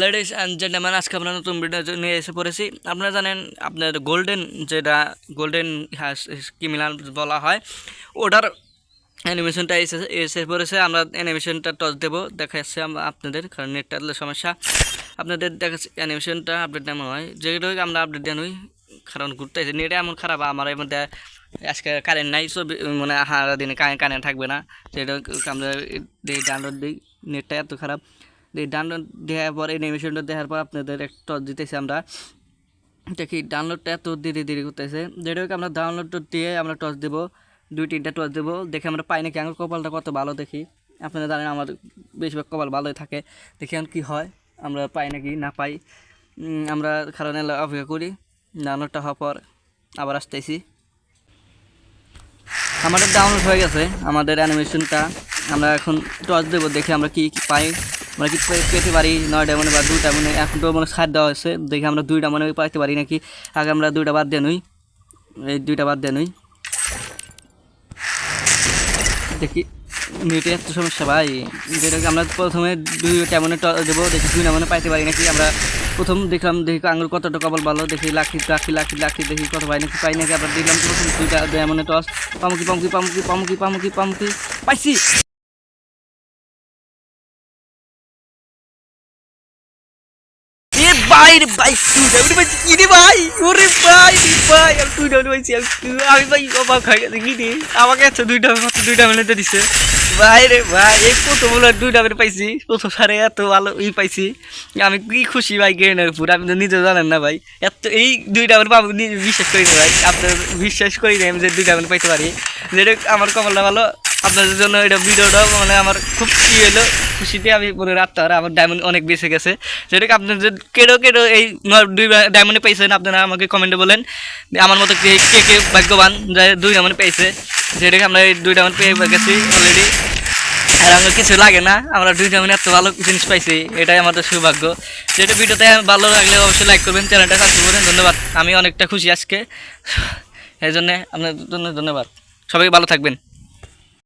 Ladies and gentleman আজকে আমরা নতুন ভিডিও নিয়ে এসে পড়েছি। আপনারা জানেন আপনার গোল্ডেন যেটা গোল্ডেন কিমিলান বলা হয়, ওটার অ্যানিমেশনটা এসে এসে পড়েছে। আমরা অ্যানিমেশনটা টচ দেবো, দেখাচ্ছি আপনাদের, কারণ নেটটা সমস্যা। আপনাদের দেখাচ্ছি অ্যানিমেশনটা আপডেট এমন হয়। যেগুলো আমরা আপডেট দেন হই কারণ ঘুরতে আছে নেট এমন খারাপ, আমার এর মধ্যে আজকে কারেন্ট নাই, সব মানে হারা দিনে কারেন্ট থাকবে না। সেটা আমরা ডাউনলোড দিই, নেটটা এত খারাপ। ডাউনলোড দেওয়ার পর অ্যানিমেশনটা দেওয়ার পর আপনাদের একটা টচ দিতেছি আমরা। দেখি ডাউনলোডটা এত ধীরে ধীরে করতেছে। যেটা যেটাকে আমরা ডাউনলোড দিয়ে আমরা টচ দেবো। দুই তিনটা টচ দেবো। দেখে আমরা পাই নাকি আমার কপালটা কত ভালো দেখি। আপনারা জানেন আমার বেশিরভাগ কপাল ভালোই থাকে। দেখি এখন কী হয়, আমরা পাই নাকি, না পাই। আমরা কারণে অপেক্ষা করি। ডাউনলোডটা হওয়ার পর আবার আসতেছি। আমাদের ডাউনলোড হয়ে গেছে, আমাদের অ্যানিমেশনটা আমরা এখন টচ দেবো, দেখে আমরা কি কি পাই। আমরা কি পেতে পারি, নয়টা মনে বা দুইটা মনে এখন তো মানে ছাড় দেওয়া হয়েছে, দেখি আমরা দুইটা মনে পাইতে পারি নাকি। আগে আমরা দুইটা বাদ দিয়ে নই, এই দুইটা বাদ দিয়ে নই। দেখি নেটে এত সমস্যা ভাই। যেটাকে আমরা প্রথমে দুইটা মনে দেবো, দেখি দুই মনে পাইতে পারি নাকি। আমরা প্রথম দেখলাম, দেখি আঙুর কতটা কবল ভালো, দেখি লাখি লাখি লাখি লাখি দেখি কত পাই নাকি পাই নাকি। আবার দেখলাম প্রথম দুইটা দুই মনে টস, পামুকি পামুকি পামুকি পামুকি পামুকি পামুকি, পাইছি। এ ভাই ভাই, তুই ডাউনি পাইছি কি রে ভাই? ওরে ভাই রে ভাই, আমি তুই ডাউনি পাইছি আমি ভাই অবাক হয়ে গেছে, কি রে? আমাকে এত দুইটা মাত্র দুইটা মিনিটে দিছে। ভাই রে ভাই, এই প্রথম হলো দুইটা মিনিট পাইছি, প্রথম সারে এত ভালো ই পাইছি, আমি কি খুশি ভাই গেনের উপর আপনি তো নিজে জানেন না ভাই। এত, এই দুইটা মিনিট পাবো বিশ্বাস করি না ভাই, আপনার বিশ্বাস করি না আমি যে দুইটা মিনিট পাইতে পারি। যেটা আমার কপালটা ভালো আপনাদের জন্য এটা ভিডিওটা মানে আমার খুব কি হলো খুশিতে আমি পুরো রাতটা আর আমার ডায়মন্ড অনেক বেঁচে গেছে। যেটাকে আপনাদের কেডো কেডো এই দুই ডায়মন্ডে পেয়েছেন, আপনারা আমাকে কমেন্টে বলেন। আমার মতো কে কে কে ভাগ্যবান যে দুই ডায়মন্ড পেয়েছে। যেটাকে আমরা এই দুই ডায়মন্ড পেয়ে গেছি অলরেডি আর আমার কিছু লাগে না, আমরা দুই ডায়মন্ড এত ভালো জিনিস পাইছি, এটাই আমাদের সৌভাগ্য। যেটা ভিডিওতে ভালো লাগলে অবশ্যই লাইক করবেন চ্যানেলটা সাবস্ক্রাইব করবেন, ধন্যবাদ। আমি অনেকটা খুশি আজকে এই জন্যে আপনাদের জন্য ধন্যবাদ। সবাই ভালো থাকবেন।